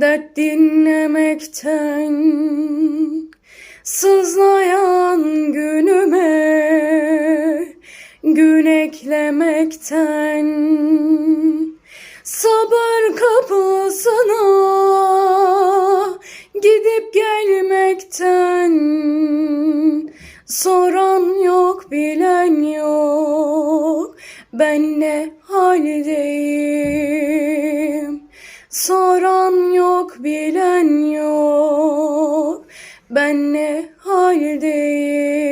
Dert dinlemekten Sızlayan günüme Gün eklemekten Sabır kapısına Gidip gelmekten Soran yok bilen yok. Ben ne haldeyim? Soran bilen yok. Ben ne haldeyim?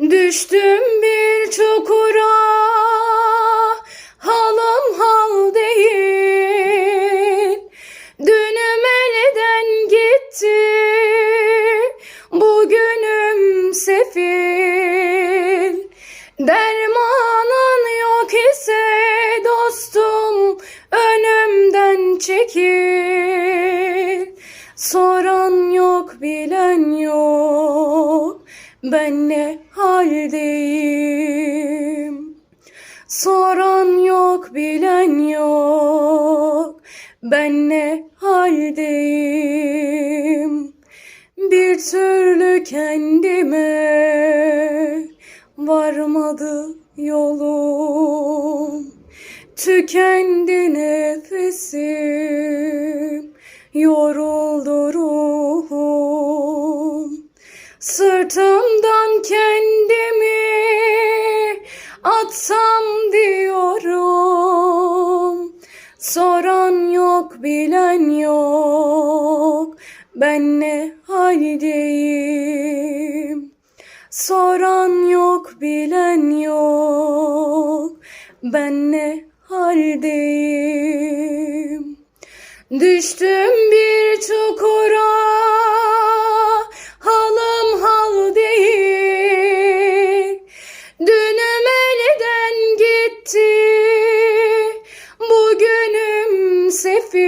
Düştüm bir çukura. Halam hal değil. Dünüm elden gitti. Bugünüm sefil. Dermanın yok ise dostum Önümden çekil Soran yok bilen yok. Ben ne haldeyim? Soran yok bilen yok. Ben ne haldeyim? Bir türlü kendime Varmadı yolum. Tükendi nefesim Yoruldu ruhum. Sırtımdan kendimi atsam diyorum. Soran yok bilen yok. Ben ne haldeyim? Soran yok bilen yok. Ben ne haldeyim Düştüm bir çukura Halam hal değil. Dünüm elden gitti Bugünüm sefil.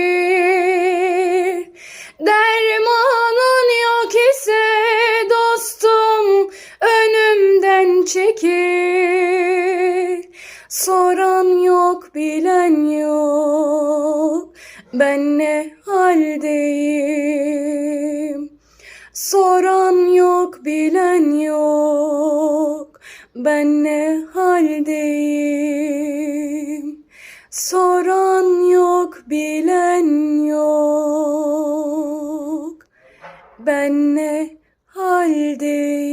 Dermanın yok ise dostum Önümden çekil. Soran yok bilen yok Ben ne haldeyim? Soran yok bilen yok. Ben ne haldeyim? Soran yok bilen yok. Ben ne haldeyim